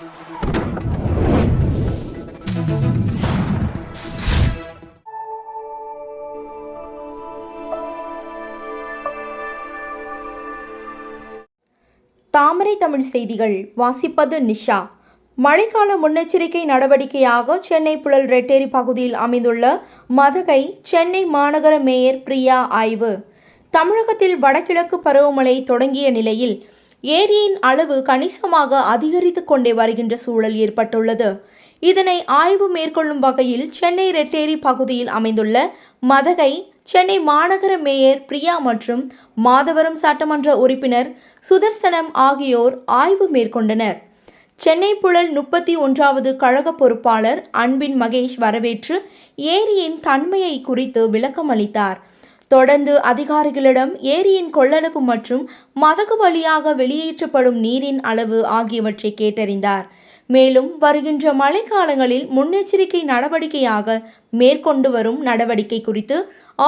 தாமரை தமிழ் செய்திகள் வாசிப்பது நிஷா. மழைக்கால முன்னெச்சரிக்கை நடவடிக்கையாக சென்னை புழல் ரெட்டேரி பகுதியில் அமைந்துள்ள மதகை சென்னை மாநகர மேயர் பிரியா ஆய்வு. தமிழகத்தில் வடகிழக்கு பருவமழை தொடங்கிய நிலையில் ஏரியின் அளவு கணிசமாக அதிகரித்து கொண்டே வருகின்ற சூழல் ஏற்பட்டுள்ளது. இதனை ஆய்வு மேற்கொள்ளும் வகையில் சென்னை ரெட்டேரி பகுதியில் அமைந்துள்ள மதகை சென்னை மாநகர மேயர் பிரியா மற்றும் மாதவரம் சட்டமன்ற உறுப்பினர் சுதர்சனம் ஆகியோர் ஆய்வு மேற்கொண்டனர். சென்னை புழல் முப்பத்தி ஒன்றாவது கழக பொறுப்பாளர் அன்பின் மகேஷ் வரவேற்று ஏரியின் தன்மையை குறித்து விளக்கம் அளித்தார் தொடர்ந்து அதிகாரிகளிடம் ஏரியின் கொள்ளளவு மற்றும் மதகு வழியாக வெளியேற்றப்படும் நீரின் அளவு ஆகியவற்றை கேட்டறிந்தார். மேலும் வருகின்ற மழைக்காலங்களில் முன்னெச்சரிக்கை நடவடிக்கையாக மேற்கொண்டு வரும் நடவடிக்கை குறித்து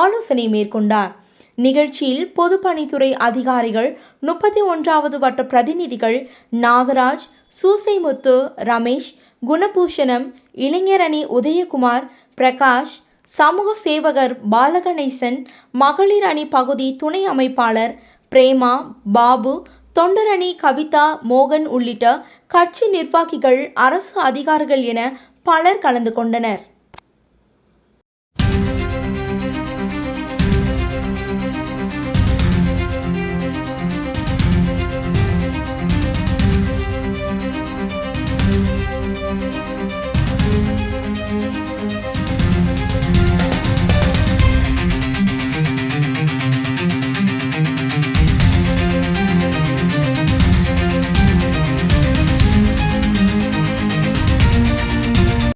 ஆலோசனை மேற்கொண்டார். நிகழ்ச்சியில் பொதுப்பணித்துறை அதிகாரிகள் முப்பத்தி ஒன்றாவது வட்ட பிரதிநிதிகள் நாகராஜ் சூசைமுத்து ரமேஷ் குணபூஷணம் இளைஞரணி உதயகுமார் பிரகாஷ் சமூக சேவகர் பாலகணேசன் மகளிர் அணி பகுதி துணை அமைப்பாளர் பிரேமா பாபு தொண்டரணி கவிதா மோகன் உள்ளிட்ட கட்சி நிர்வாகிகள் அரசு அதிகாரிகள் என பலர் கலந்து கொண்டனர்.